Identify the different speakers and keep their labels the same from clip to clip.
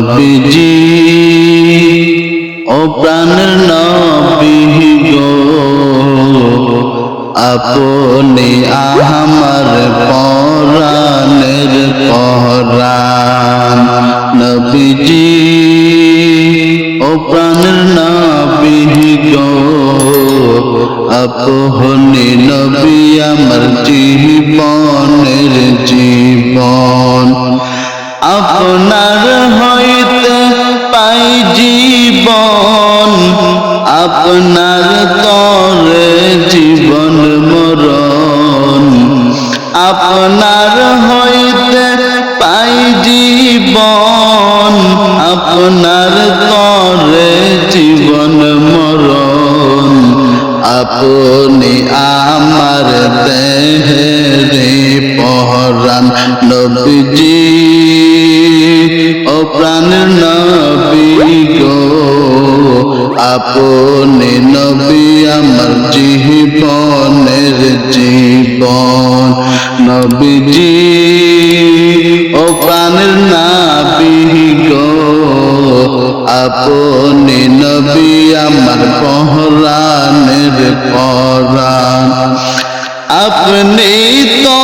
Speaker 1: নবীজি, ও প্রাণের নবী গো, আপনি আমার পরাণের পরাণ নবীজি, ও প্রাণের নবী গো, আপনি নবী আমার জীবনের জীবন। আপনার হইতে পাই জীবন, আপনার তরে জীবন মরণ। আপনার হইতে পাই জীবন, আপনার তরে জীবন মরণ। আপনি আমার দেহেরে পহরান নবীজি। প্রাণ নবী গো, আপনি নবী আমার জীবনের জীবন। নবীজি, ও প্রাণের নাবি গো, আপনি নবী আমার পহরানের পরাণ। আপনি তো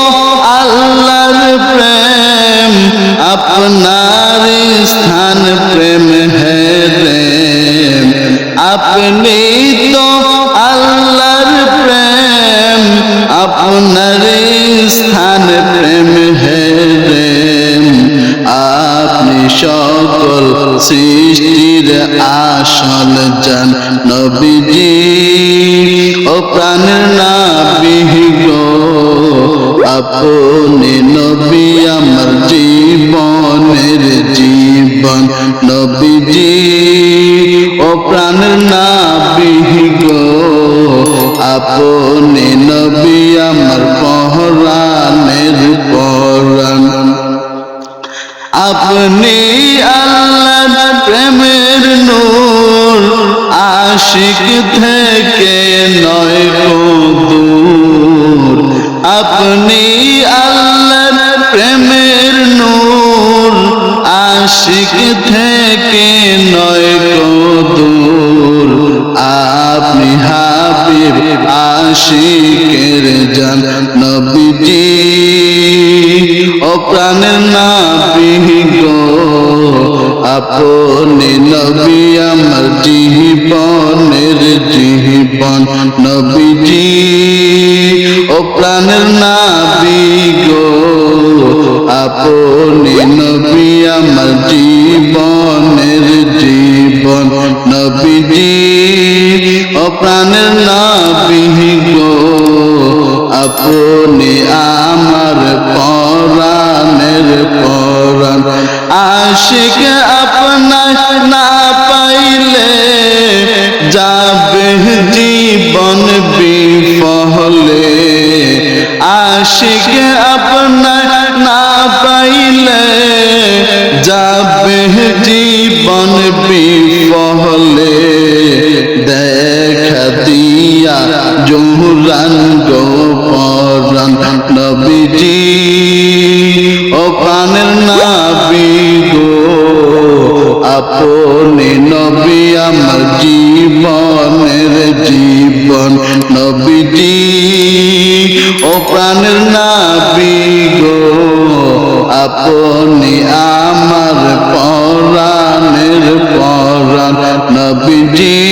Speaker 1: আল্লাহর প্রেম, আপনার স্থান প্রেম হেরে আপনি তো আল্লাহর প্রেম, আপনার স্থান প্রেম হেরে আপনি সকল সৃষ্টির আসল জান, নবীজি। আপনি নবী আমার জীবনের জীবন। নবীজি, ও প্রাণ নাবি গো। আপনি নবী আমার পহরানের পরাণ। আপনি আল্লাহ প্রেমের নূর, আশিক থেকে আপনি আল্লাহ প্রেমের নূর, আশিক থেকে নয় দূর। আপনি হাবিব আশিকের জান, নবীজি। ও প্রাণের নাবি গো, আপনি নবী আমার জীবনের জীবন, নবীজি। আপনি নবী আমার জীবনের জীবন। নবীজি, ও প্রাণের নাবি গো, আপনি আমার পরাণের পরাণ। আশিক আপনার না পাইলে যাবে জীবন বিফলে। আশিক পাইলে যাবে জীবন বিফলে। দেখা দিয়া জোহরান গো নবীজি, ও প্রাণের নাবি গো, আপনি নবী আমার জীবনের জীবন নবীজি, ও প্রাণের গো আপনি আমার পরাণের পরাণ নবীজি